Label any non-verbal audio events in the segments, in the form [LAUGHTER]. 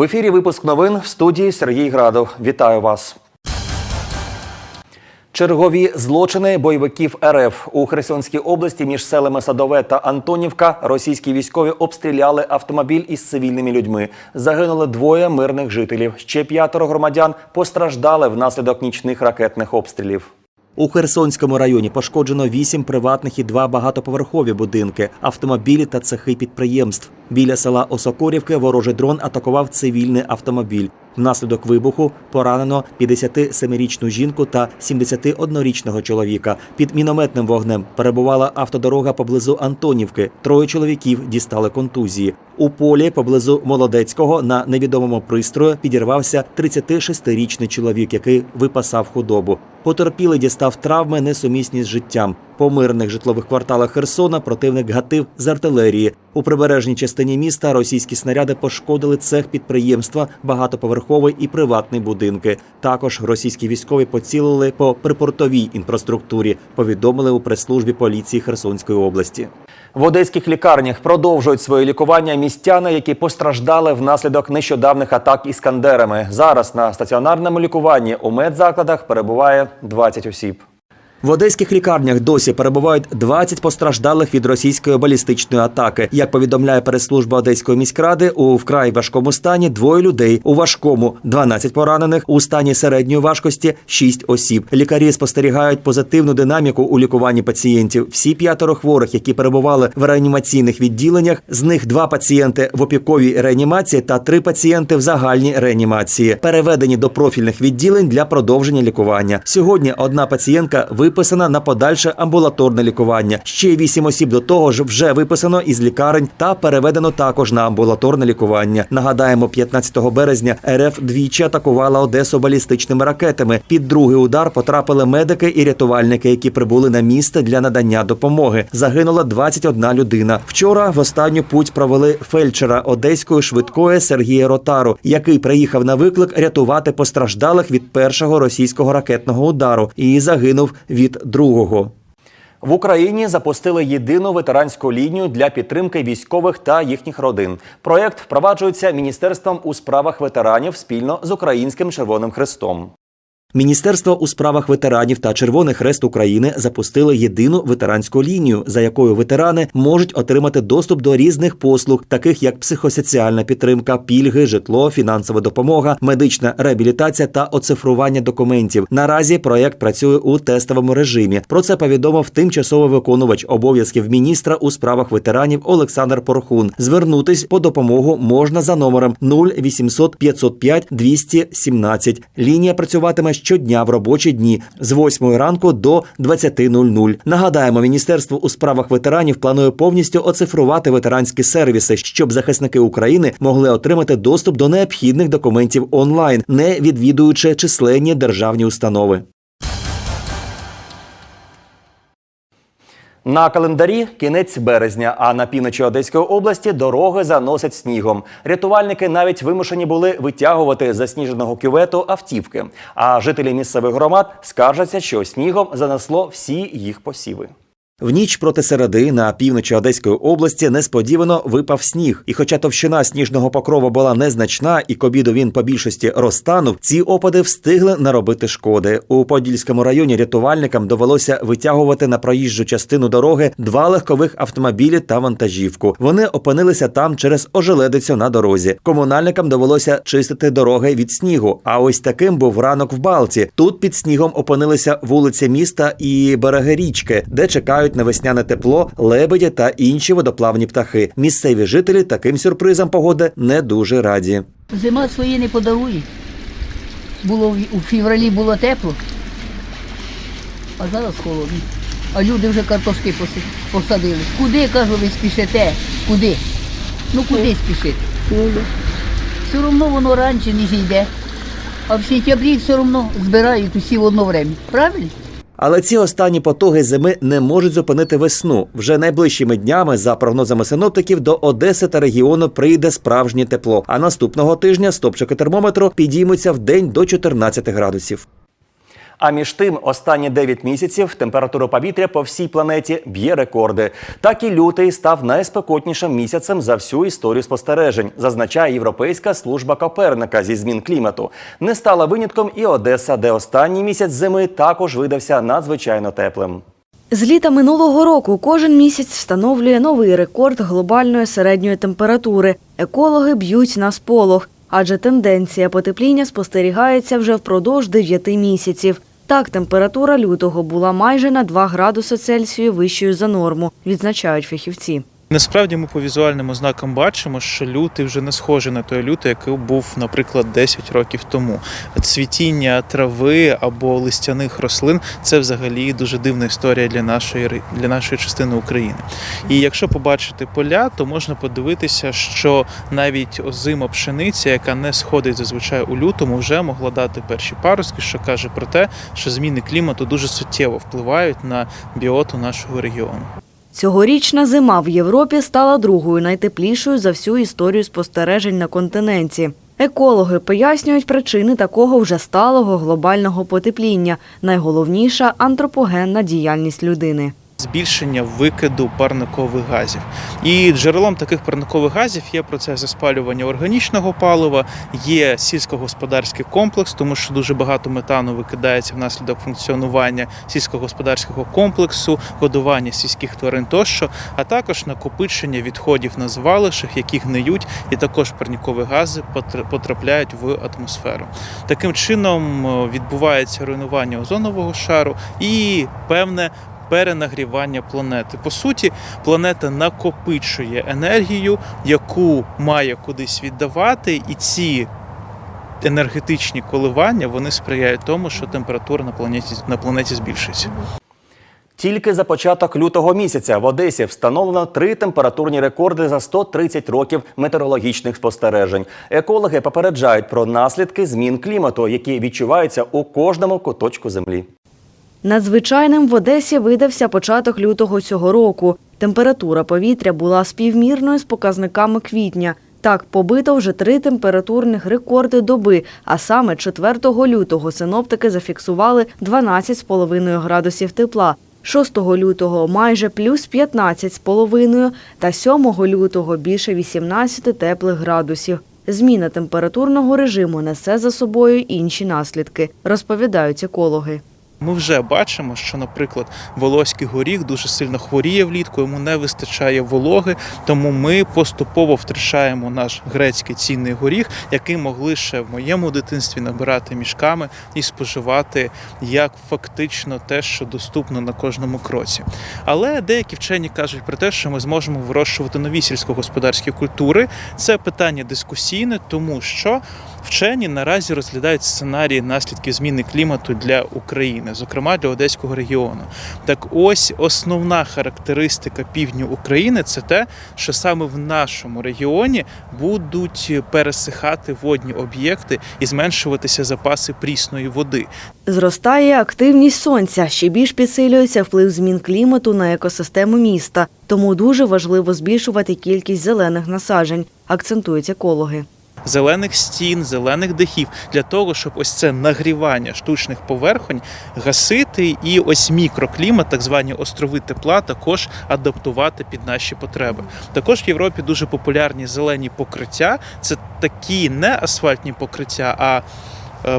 В ефірі випуск новин в студії Сергій Градов. Вітаю вас. Чергові злочини бойовиків РФ у Херсонській області між селами Садове та Антонівка російські військові обстріляли автомобіль із цивільними людьми. Загинули двоє мирних жителів. Ще п'ятеро громадян постраждали внаслідок нічних ракетних обстрілів. У Херсонському районі пошкоджено вісім приватних і два багатоповерхові будинки, автомобілі та цехи підприємств. Біля села Осокорівки ворожий дрон атакував цивільний автомобіль. Внаслідок вибуху поранено 57-річну жінку та 71-річного чоловіка. Під мінометним вогнем перебувала автодорога поблизу Антонівки. Троє чоловіків дістали контузії. У полі поблизу Молодецького на невідомому пристрою підірвався 36-річний чоловік, який випасав худобу. Потерпілий дістав травми, несумісні з життям. По мирних житлових кварталах Херсона противник гатив з артилерії. У прибережній частині міста російські снаряди пошкодили цех підприємства, багатоповерховий і приватний будинки. Також російські військові поцілили по припортовій інфраструктурі. Повідомили у прес-службі поліції Херсонської області. В одеських лікарнях продовжують своє лікування містяни, які постраждали внаслідок нещодавних атак іскандерами. Зараз на стаціонарному лікуванні у медзакладах перебуває 20 осіб. В одеських лікарнях досі перебувають 20 постраждалих від російської балістичної атаки. Як повідомляє прес-служба Одеської міськради, у вкрай важкому стані двоє людей. У важкому 12 поранених, у стані середньої важкості 6 осіб. Лікарі спостерігають позитивну динаміку у лікуванні пацієнтів. Всі п'ятеро хворих, які перебували в реанімаційних відділеннях, з них два пацієнти в опіковій реанімації та три пацієнти в загальній реанімації, переведені до профільних відділень для продовження лікування. Сьогодні одна пацієнтка виписана на подальше амбулаторне лікування. Ще вісім осіб до того ж вже виписано із лікарень та переведено також на амбулаторне лікування. Нагадаємо, 15 березня РФ двічі атакувала Одесу балістичними ракетами. Під другий удар потрапили медики і рятувальники, які прибули на місце для надання допомоги. Загинула 21 людина. Вчора в останню путь провели фельдшера одеської швидкої Сергія Ротару, який приїхав на виклик рятувати постраждалих від першого російського ракетного удару і загинув від другого. В Україні запустили єдину ветеранську лінію для підтримки військових та їхніх родин. Проєкт впроваджується міністерством у справах ветеранів спільно з Українським Червоним Хрестом. Міністерство у справах ветеранів та Червоний Хрест України запустили єдину ветеранську лінію, за якою ветерани можуть отримати доступ до різних послуг, таких як психосоціальна підтримка, пільги, житло, фінансова допомога, медична реабілітація та оцифрування документів. Наразі проект працює у тестовому режимі. Про це повідомив тимчасовий виконувач обов'язків міністра у справах ветеранів Олександр Порхун. Звернутись по допомогу можна за номером 0800 505 217. Лінія працюватиме щодня в робочі дні з 8 ранку до 20.00. Нагадаємо, міністерство у справах ветеранів планує повністю оцифрувати ветеранські сервіси, щоб захисники України могли отримати доступ до необхідних документів онлайн, не відвідуючи численні державні установи. На календарі кінець березня, а на півночі Одеської області дороги заносять снігом. Рятувальники навіть вимушені були витягувати засніженого кювету автівки. А жителі місцевих громад скаржаться, що снігом занесло всі їх посіви. В ніч проти середи на півночі Одеської області несподівано випав сніг. І хоча товщина сніжного покрова була незначна, і к обіду він по більшості розтанув, ці опади встигли наробити шкоди. У Подільському районі рятувальникам довелося витягувати на проїжджу частину дороги два легкових автомобілі та вантажівку. Вони опинилися там через ожеледицю на дорозі. Комунальникам довелося чистити дороги від снігу. А ось таким був ранок в Балті. Тут під снігом опинилися вулиці міста і береги річки, де чекають на весняне тепло, лебеді та інші водоплавні птахи. Місцеві жителі таким сюрпризам погоди не дуже раді. Зима свої не подарує. Було у февралі було тепло, а зараз холодно. А люди вже картошки посадили. Куди, кажу, ви спішите? Куди? Ну куди спішити? Все одно воно раніше не зійде. А в сентябрі все одно збирають усі в одно время. Правильно? Але ці останні потуги зими не можуть зупинити весну. Вже найближчими днями, за прогнозами синоптиків, до Одеси та регіону прийде справжнє тепло. А наступного тижня стопчики термометру підіймуться в день до 14 градусів. А між тим, останні 9 місяців температура повітря по всій планеті б'є рекорди. Так і лютий став найспекотнішим місяцем за всю історію спостережень, зазначає Європейська служба Коперника зі змін клімату. Не стала винятком і Одеса, де останній місяць зими також видався надзвичайно теплим. З літа минулого року кожен місяць встановлює новий рекорд глобальної середньої температури. Екологи б'ють на сполох, адже тенденція потепління спостерігається вже впродовж 9 місяців. Так, температура лютого була майже на 2 градуси Цельсію вищою за норму, відзначають фахівці. Насправді ми по візуальним ознакам бачимо, що лютий вже не схожий на той лютий, який був, наприклад, 10 років тому. Цвітіння трави або листяних рослин це взагалі дуже дивна історія для нашої для нашої частини України. І якщо побачити поля, то можна подивитися, що навіть озима пшениця, яка не сходить зазвичай у лютому, вже могла дати перші паростки, що каже про те, що зміни клімату дуже суттєво впливають на біоту нашого регіону. Цьогорічна зима в Європі стала другою найтеплішою за всю історію спостережень на континенті. Екологи пояснюють причини такого вже сталого глобального потепління. Найголовніша антропогенна діяльність людини. Збільшення викиду парникових газів. І джерелом таких парникових газів є процеси спалювання органічного палива, є сільськогосподарський комплекс, тому що дуже багато метану викидається внаслідок функціонування сільськогосподарського комплексу, годування сільських тварин тощо, а також накопичення відходів на звалищах, які гниють, і також парникові гази потр- потрапляють в атмосферу. Таким чином е, відбувається руйнування озонового шару і певне перенагрівання планети. По суті, планета накопичує енергію, яку має кудись віддавати, і ці енергетичні коливання вони сприяють тому, що температура на планеті на планеті збільшується. Тільки за початок лютого місяця в Одесі встановлено три температурні рекорди за 130 років метеорологічних спостережень. Екологи попереджають про наслідки змін клімату, які відчуваються у кожному куточку землі. Надзвичайним в Одесі видався початок лютого цього року. Температура повітря була співмірною з показниками квітня. Так, побито вже три температурних рекорди доби, а саме 4 лютого синоптики зафіксували 12,5 градусів тепла, 6 лютого майже плюс 15,5 та 7 лютого більше 18 теплих градусів. Зміна температурного режиму несе за собою інші наслідки, розповідають екологи. Ми вже бачимо, що, наприклад, волоський горіх дуже сильно хворіє влітку, йому не вистачає вологи, тому ми поступово втрачаємо наш грецький цінний горіх, який могли ще в моєму дитинстві набирати мішками і споживати як фактично те, що доступно на кожному кроці. Але деякі вчені кажуть про те, що ми зможемо вирощувати нові сільськогосподарські культури. Це питання дискусійне, тому що вчені наразі розглядають сценарії наслідків зміни клімату для України, зокрема для Одеського регіону. Так ось основна характеристика півдню України це те, що саме в нашому регіоні будуть пересихати водні об'єкти і зменшуватися запаси прісної води. Зростає активність сонця, ще більш підсилюється вплив змін клімату на екосистему міста. Тому дуже важливо збільшувати кількість зелених насаджень, акцентують екологи. Зелених стін, зелених дахів для того, щоб ось це нагрівання штучних поверхонь гасити, і ось мікроклімат, так звані острови тепла, також адаптувати під наші потреби. Також в Європі дуже популярні зелені покриття. Це такі не асфальтні покриття, а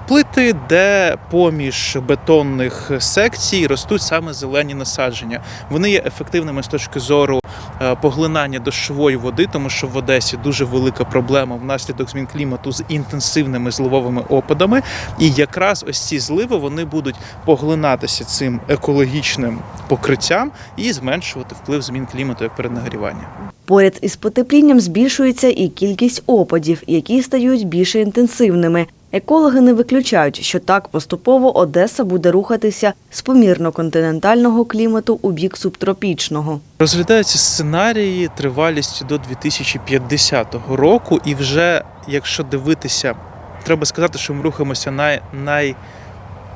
Плити, де поміж бетонних секцій ростуть саме зелені насадження. Вони є ефективними з точки зору е, поглинання дощової води, тому що в Одесі дуже велика проблема внаслідок змін клімату з інтенсивними зливовими опадами. І якраз ось ці зливи вони будуть поглинатися цим екологічним покриттям і зменшувати вплив змін клімату як переднагрівання. Поряд із потеплінням збільшується і кількість опадів, які стають більш інтенсивними. Екологи не виключають, що так поступово Одеса буде рухатися з помірно-континентального клімату у бік субтропічного. Розглядаються сценарії тривалістю до 2050 року, і вже якщо дивитися, треба сказати, що ми рухаємося най,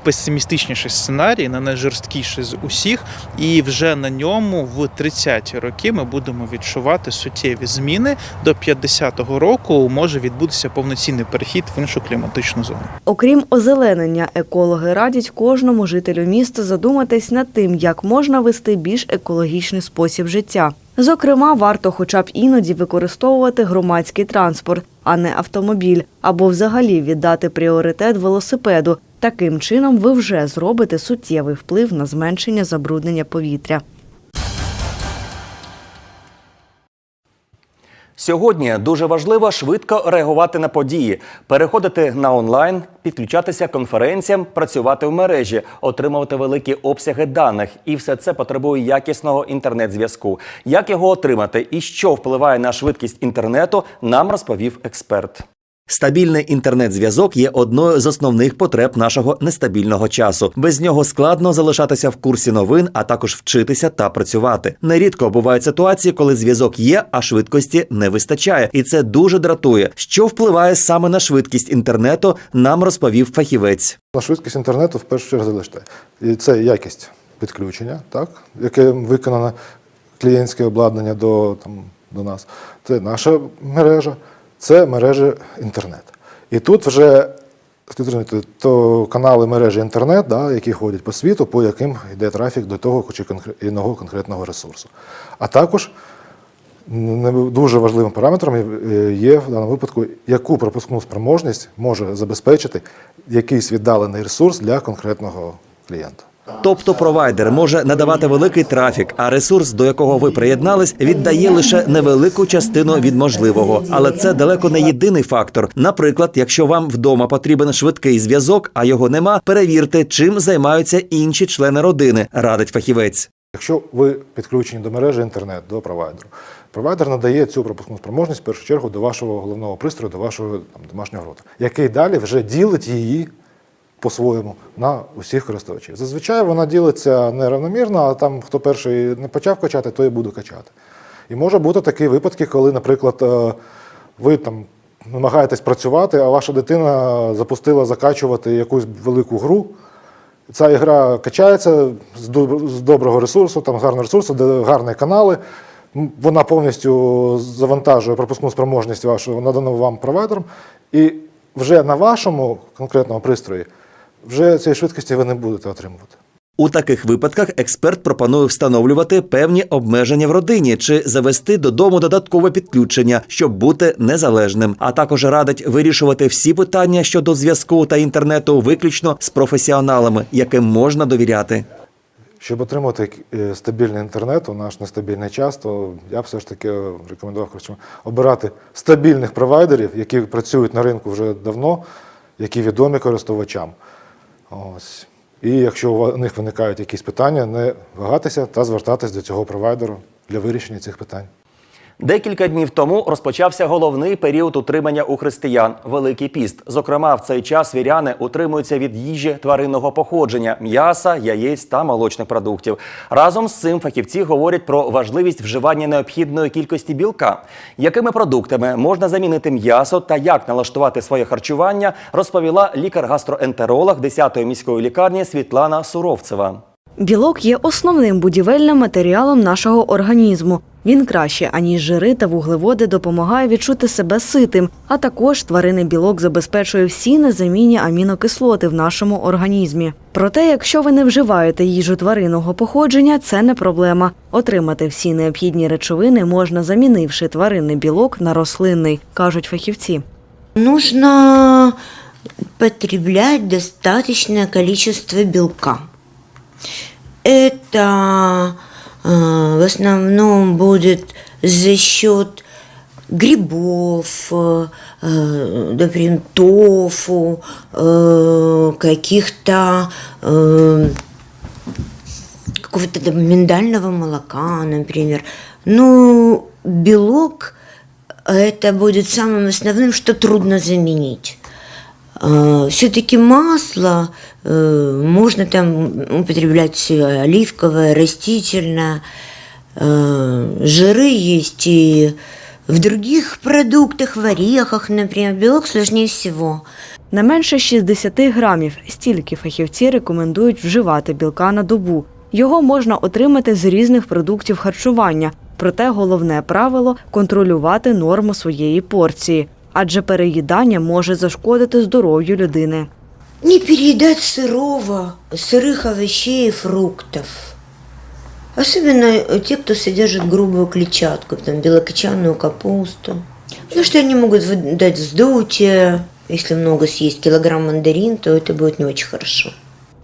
найпесимістичніший сценарій, на найжорсткіший з усіх, і вже на ньому в 30-ті роки ми будемо відчувати суттєві зміни. До 50-го року може відбутися повноцінний перехід в іншу кліматичну зону. Окрім озеленення, екологи радять кожному жителю міста задуматись над тим, як можна вести більш екологічний спосіб життя. Зокрема, варто хоча б іноді використовувати громадський транспорт, а не автомобіль, або взагалі віддати пріоритет велосипеду. Таким чином ви вже зробите суттєвий вплив на зменшення забруднення повітря. Сьогодні дуже важливо швидко реагувати на події, переходити на онлайн, підключатися конференціям, працювати в мережі, отримувати великі обсяги даних. І все це потребує якісного інтернет-зв'язку. Як його отримати і що впливає на швидкість інтернету, нам розповів експерт. Стабільний інтернет-зв'язок є одною з основних потреб нашого нестабільного часу. Без нього складно залишатися в курсі новин, а також вчитися та працювати. Нерідко бувають ситуації, коли зв'язок є, а швидкості не вистачає, і це дуже дратує. Що впливає саме на швидкість інтернету, нам розповів фахівець. На швидкість інтернету в першу чергу залиште. І це якість підключення, так, яке виконане клієнтське обладнання до, там, до нас. Це наша мережа, це мережа інтернет. І тут вже то канали мережі інтернет, да, які ходять по світу, по яким йде трафік до того чи іного конкретного ресурсу. А також дуже важливим параметром є в даному випадку, яку пропускну спроможність може забезпечити якийсь віддалений ресурс для конкретного клієнта. Тобто провайдер може надавати великий трафік, а ресурс, до якого ви приєднались, віддає лише невелику частину від можливого. Але це далеко не єдиний фактор. Наприклад, якщо вам вдома потрібен швидкий зв'язок, а його нема, перевірте, чим займаються інші члени родини, радить фахівець. Якщо ви підключені до мережі інтернет, до провайдеру, провайдер надає цю пропускну спроможність в першу чергу до вашого головного пристрою, до вашого там, домашнього роутера, який далі вже ділить її по-своєму на усіх користувачів. Зазвичай вона ділиться неравномірно, а там хто перший не почав качати, той і буде качати. І може бути такі випадки, коли, наприклад, е, ви там намагаєтесь працювати, а ваша дитина запустила закачувати якусь велику гру. Ця ігра качається з доброго ресурсу, там гарного ресурсу, де гарні канали. Вона повністю завантажує пропускну спроможність вашу надану вам провайдером. І вже на вашому конкретному пристрої вже цієї швидкості ви не будете отримувати. У таких випадках експерт пропонує встановлювати певні обмеження в родині чи завести додому додаткове підключення, щоб бути незалежним. А також радить вирішувати всі питання щодо зв'язку та інтернету виключно з професіоналами, яким можна довіряти. Щоб отримати е, стабільний інтернет у наш нестабільний час, то я б все ж таки рекомендував обирати стабільних провайдерів, які працюють на ринку вже давно, які відомі користувачам. Ось. І якщо у них виникають якісь питання, не вагатися та звертатись до цього провайдеру для вирішення цих питань. Декілька днів тому розпочався головний період утримання у християн Великий піст. Зокрема, в цей час віряни утримуються від їжі тваринного походження, м'яса, яєць та молочних продуктів. Разом з цим фахівці говорять про важливість вживання необхідної кількості білка. Якими продуктами можна замінити м'ясо та як налаштувати своє харчування, розповіла лікар-гастроентеролог 10-ї міської лікарні Світлана Суровцева. Білок є основним будівельним матеріалом нашого організму. Він краще, аніж жири та вуглеводи, допомагає відчути себе ситим, а також тваринний білок забезпечує всі незамінні амінокислоти в нашому організмі. Проте, якщо ви не вживаєте їжу тваринного походження, це не проблема. Отримати всі необхідні речовини можна, замінивши тваринний білок на рослинний, кажуть фахівці. Нужно потреблять достаточное количество белка. Это в основном будет за счет грибов, э, э, например, тофу, э, каких-то э, какого-то миндального молока, например. Ну, белок это будет самым основным, что трудно заменить. Все-таки масло э, можно там употреблять оливковое, растительное. Э, Жиры есть и в других продуктах, в орехах, например. Белок сложнее всего. Не менше 60 грамів. Стільки фахівці рекомендують вживати білка на добу. Його можна отримати з різних продуктів харчування. Проте головне правило контролювати норму своєї порції, адже переїдання може зашкодити здоров'ю людини. Не переедать сырого, сырых овощей и фруктов. Особенно э, те, кто содержит грубую клетчатку, там белокочанную капусту. Потому что они могут вы- дать вздутие. Если много съесть килограмм мандарин, то это будет не очень хорошо.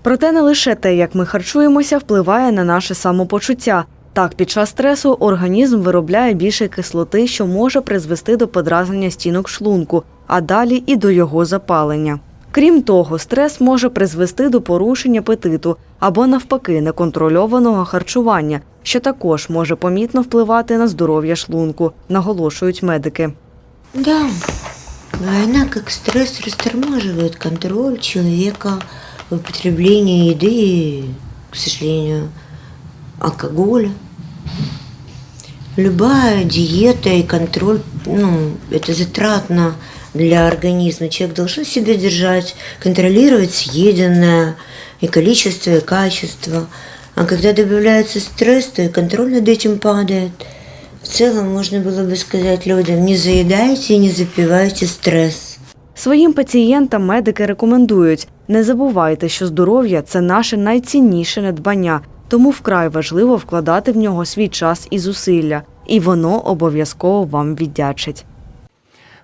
Проте не лише те, як ми харчуємося, впливає на наше самопочуття. Так, під час стресу організм виробляє більше кислоти, що може призвести до подразнення стінок шлунку, а далі і до його запалення. Крім того, стрес може призвести до порушення апетиту або навпаки неконтрольованого харчування, що також може помітно впливати на здоров'я шлунку, наголошують медики. Да, война как стресс растормаживает контроль человека в употреблении еды к сожалению, алкоголя. Любая диета и контроль, ну, это затратно для организма. Человек должен себя держать, контролировать съеденное, и количество, и качество. А когда добавляется стресс, то и контроль над этим падает. В целом можно было бы сказать людям, не заедайте и не запивайте стресс. Своїм пацієнтам медики рекомендують не забувайте, що здоров'я це наше найцінніше надбання, тому вкрай важливо вкладати в нього свій час і зусилля, і воно обов'язково вам віддячить.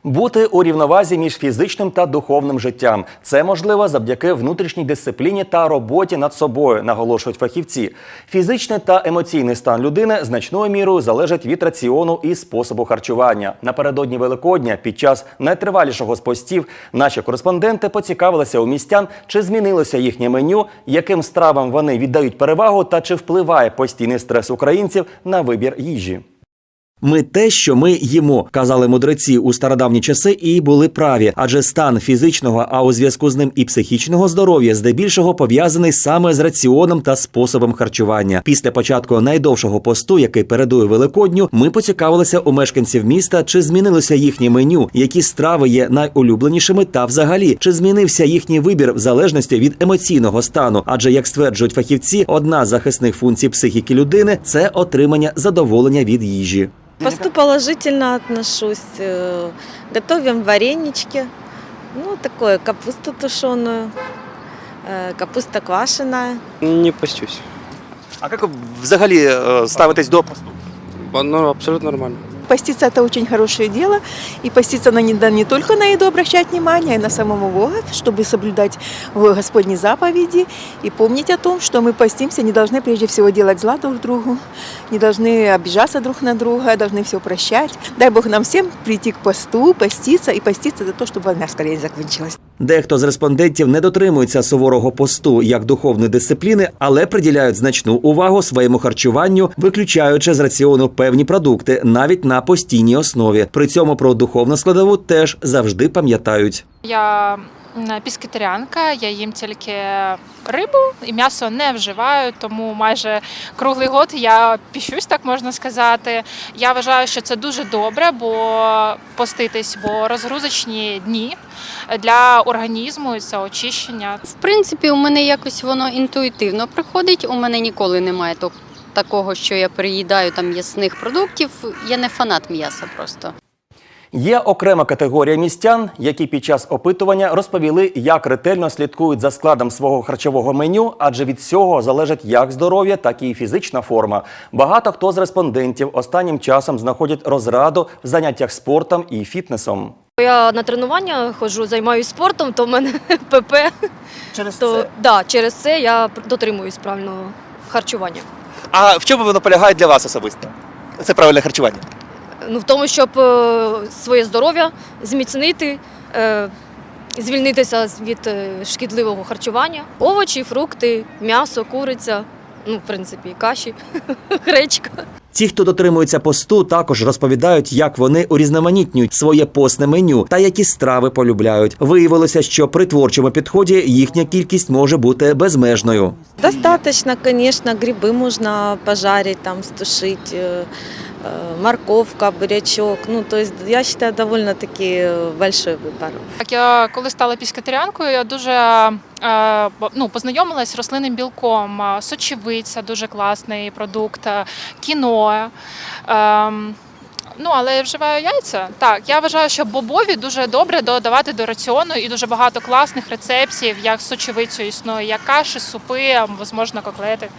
Бути у рівновазі між фізичним та духовним життям це можливо завдяки внутрішній дисципліні та роботі над собою, наголошують фахівці. Фізичний та емоційний стан людини значною мірою залежить від раціону і способу харчування. Напередодні Великодня, під час найтривалішого з постів, наші кореспонденти поцікавилися у містян, чи змінилося їхнє меню, яким стравам вони віддають перевагу, та чи впливає постійний стрес українців на вибір їжі. Ми те, що ми їмо, казали мудреці у стародавні часи, і були праві, адже стан фізичного, а у зв'язку з ним і психічного здоров'я здебільшого пов'язаний саме з раціоном та способом харчування. Після початку найдовшого посту, який передує Великодню, ми поцікавилися у мешканців міста, чи змінилося їхнє меню, які страви є найулюбленішими, та взагалі чи змінився їхній вибір в залежності від емоційного стану. Адже, як стверджують фахівці, одна з захисних функцій психіки людини це отримання задоволення від їжі. Посту положительно отношусь. Э, Готовим варенички. Ну, такое, капусту тушеную, э, капуста квашеная. Не постюсь. А як взагалі е, ставитесь до посту? Ну, абсолютно нормально. Поститься – это очень хорошее дело. И поститься на, не, не только на еду обращать внимание, а и на самого Бога, чтобы соблюдать Господни заповеди и помнить о том, что мы постимся, не должны прежде всего делать зла друг другу, не должны обижаться друг на друга, должны все прощать. Дай Бог нам всем прийти к посту, поститься и поститься за то, чтобы война скорее закончилась. Дехто з респондентів не дотримується суворого посту як духовної дисципліни, але приділяють значну увагу своєму харчуванню, виключаючи з раціону певні продукти навіть на постійній основі. При цьому про духовну складову теж завжди пам'ятають. Я піскетаріанка, я їм тільки рибу і м'ясо не вживаю, тому майже круглий год я піщусь, так можна сказати. Я вважаю, що це дуже добре, бо поститись, бо розгрузочні дні для організму і це очищення. В принципі, у мене якось воно інтуїтивно приходить. У мене ніколи немає такого, що я приїдаю там м'ясних продуктів. Я не фанат м'яса просто. Є окрема категорія містян, які під час опитування розповіли, як ретельно слідкують за складом свого харчового меню, адже від цього залежить як здоров'я, так і фізична форма. Багато хто з респондентів останнім часом знаходять розраду в заняттях спортом і фітнесом. Я на тренування ходжу, займаюся спортом, то в мене [LAUGHS] ПП. Через То да, через це я дотримуюсь правильного харчування. А в чому воно полягає для вас особисто? Це правильне харчування Ну, в тому, щоб е, своє здоров'я зміцнити, е, звільнитися з- від е, шкідливого харчування. Овочі, фрукти, м'ясо, куриця, ну, в принципі, каші, [LAUGHS] гречка. Ті, хто дотримується посту, також розповідають, як вони урізноманітнюють своє постне меню та які страви полюбляють. Виявилося, що при творчому підході їхня кількість може бути безмежною. Достаточно, конечно, грибы можно пожарить, там, стушить, э, э, морковка, бурячок. Ну, то есть я считаю, довольно-таки э, большой выбор. Так, я коли стала піскетаріанкою, я дуже е, ну, познайомилась з рослинним білком. Е, Сочевиця дуже класний продукт, е, кіно. Ем, Ну, але я вживаю яйця. Так, я вважаю, що бобові дуже добре додавати до раціону і дуже багато класних рецептів, як з сочевицею існує, як каші, супи, можливо, коклети.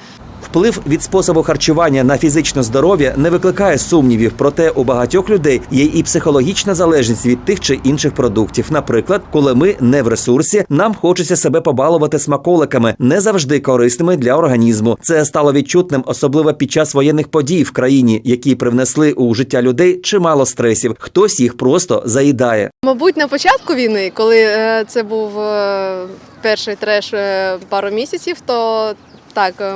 Вплив від способу харчування на фізичне здоров'я не викликає сумнівів, проте у багатьох людей є і психологічна залежність від тих чи інших продуктів. Наприклад, коли ми не в ресурсі, нам хочеться себе побалувати смаколиками, не завжди корисними для організму. Це стало відчутним, особливо під час воєнних подій в країні, які привнесли у життя людей чимало стресів. Хтось їх просто заїдає. Мабуть, на початку війни, коли е, це був е, перший треш е, пару місяців, то так е,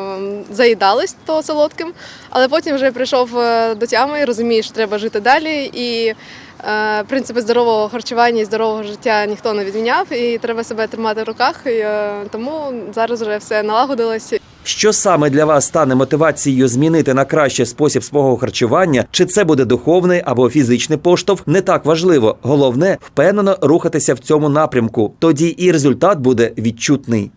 заїдались то солодким, але потім вже прийшов е, до тями розумієш, що треба жити далі. І е, принципи здорового харчування і здорового життя ніхто не відміняв, і треба себе тримати в руках. І, е, тому зараз вже все налагодилось. Що саме для вас стане мотивацією змінити на краще спосіб свого харчування? Чи це буде духовний або фізичний поштовх? Не так важливо. Головне впевнено рухатися в цьому напрямку. Тоді і результат буде відчутний.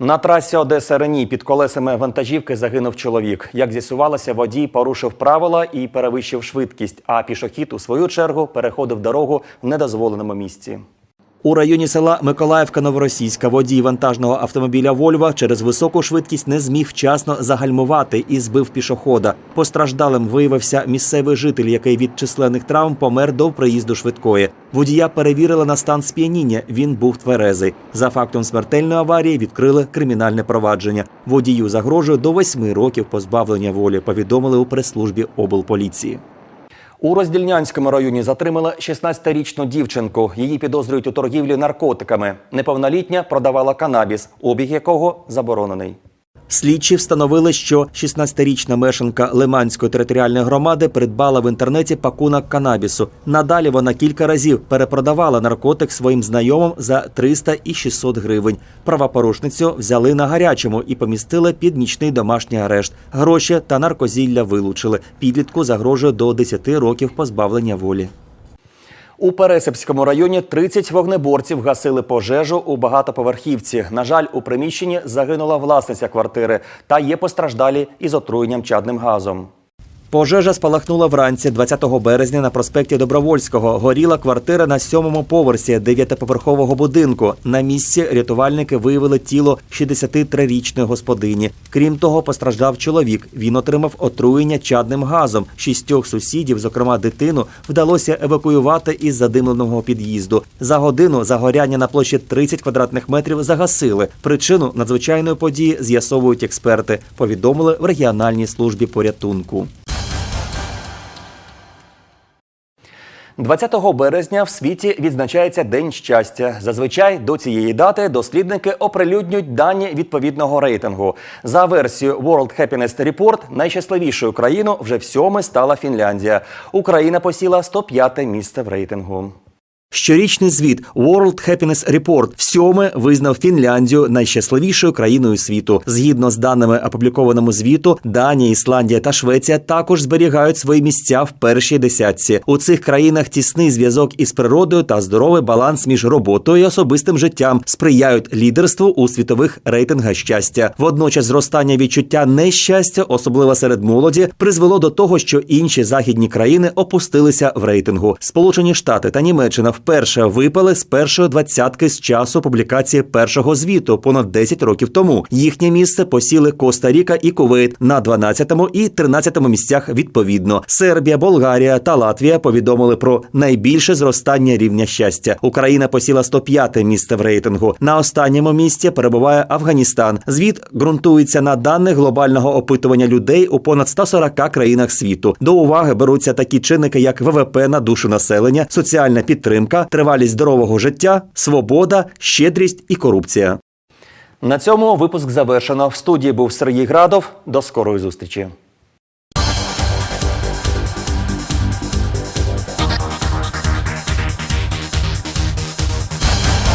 На трасі Одеса Рені під колесами вантажівки загинув чоловік. Як з'ясувалося, водій порушив правила і перевищив швидкість, а пішохід у свою чергу переходив дорогу в недозволеному місці. У районі села Миколаївка Новоросійська водій вантажного автомобіля Вольва через високу швидкість не зміг вчасно загальмувати і збив пішохода. Постраждалим виявився місцевий житель, який від численних травм помер до приїзду швидкої. Водія перевірили на стан сп'яніння. Він був тверезий. За фактом смертельної аварії відкрили кримінальне провадження. Водію загрожує до восьми років позбавлення волі. Повідомили у прес-службі облполіції. У Роздільнянському районі затримали 16-річну дівчинку. Її підозрюють у торгівлі наркотиками. Неповнолітня продавала канабіс, обіг якого заборонений. Слідчі встановили, що 16-річна мешканка Лиманської територіальної громади придбала в інтернеті пакунок канабісу. Надалі вона кілька разів перепродавала наркотик своїм знайомим за 300 і 600 гривень. Правопорушницю взяли на гарячому і помістили під нічний домашній арешт. Гроші та наркозілля вилучили. Підлітку загрожує до 10 років позбавлення волі. У Пересипському районі 30 вогнеборців гасили пожежу у багатоповерхівці. На жаль, у приміщенні загинула власниця квартири та є постраждалі із отруєнням чадним газом. Пожежа спалахнула вранці 20 березня на проспекті Добровольського. Горіла квартира на сьомому поверсі дев'ятиповерхового будинку. На місці рятувальники виявили тіло 63-річної господині. Крім того, постраждав чоловік. Він отримав отруєння чадним газом. Шістьох сусідів, зокрема дитину, вдалося евакуювати із задимленого під'їзду. За годину загоряння на площі 30 квадратних метрів загасили. Причину надзвичайної події з'ясовують експерти. Повідомили в регіональній службі порятунку. 20 березня в світі відзначається День щастя. Зазвичай до цієї дати дослідники оприлюднюють дані відповідного рейтингу. За версією World Happiness Report найщасливішою країною вже в сьоме стала Фінляндія. Україна посіла 105 місце в рейтингу. Щорічний звіт World Happiness Report всьоме визнав Фінляндію найщасливішою країною світу. Згідно з даними опублікованому звіту, Данія, Ісландія та Швеція також зберігають свої місця в першій десятці. У цих країнах тісний зв'язок із природою та здоровий баланс між роботою і особистим життям сприяють лідерству у світових рейтингах щастя. Водночас зростання відчуття нещастя, особливо серед молоді, призвело до того, що інші західні країни опустилися в рейтингу. Сполучені Штати та Німеччина вперше випали з першої двадцятки з часу публікації першого звіту понад 10 років тому. Їхнє місце посіли Коста-Ріка і Кувейт на 12-му і 13-му місцях відповідно. Сербія, Болгарія та Латвія повідомили про найбільше зростання рівня щастя. Україна посіла 105-те місце в рейтингу. На останньому місці перебуває Афганістан. Звіт ґрунтується на даних глобального опитування людей у понад 140 країнах світу. До уваги беруться такі чинники, як ВВП на душу населення, соціальна підтримка, тривалість здорового життя, свобода, щедрість і корупція. На цьому випуск завершено. В студії був Сергій Градов. До скорої зустрічі.